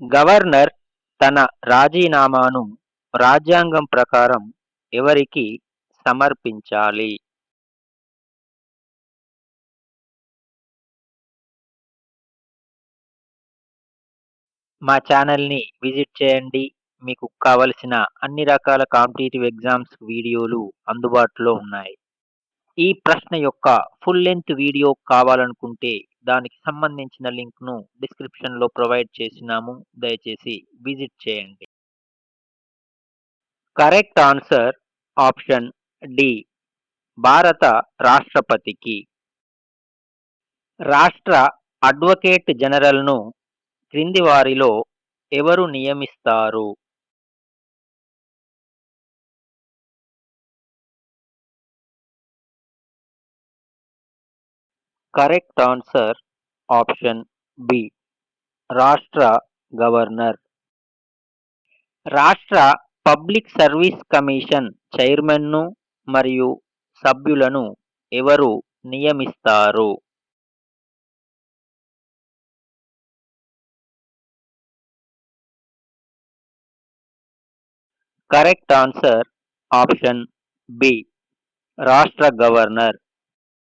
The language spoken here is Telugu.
గవర్నర్ తన రాజీనామాను రాజ్యాంగం ప్రకారం ఎవరికి సమర్పించాలి? మా ఛానల్ని విజిట్ చేయండి. మీకు కావలసిన అన్ని రకాల కాంపిటేటివ్ ఎగ్జామ్స్ వీడియోలు అందుబాటులో ఉన్నాయి. ఈ ప్రశ్న యొక్క ఫుల్ లెంత్ వీడియో కావాలనుకుంటే దానికి సంబంధించిన లింక్ను డిస్క్రిప్షన్లో ప్రొవైడ్ చేసినాము. దయచేసి విజిట్ చేయండి. Correct answer option D. భారత రాష్ట్రపతికి. రాష్ట్ర అడ్వకేట్ జనరల్ను క్రింది వారిలో ఎవరు నియమిస్తారు? కరెక్ట్ ఆన్సర్ ఆప్షన్ బి రాష్ట్ర గవర్నర్. రాష్ట్ర పబ్లిక్ సర్వీస్ కమిషన్ చైర్మన్ను మరియు సభ్యులను ఎవరు నియమిస్తారు? కరెక్ట్ ఆన్సర్ ఆప్షన్ బి రాష్ట్ర గవర్నర్.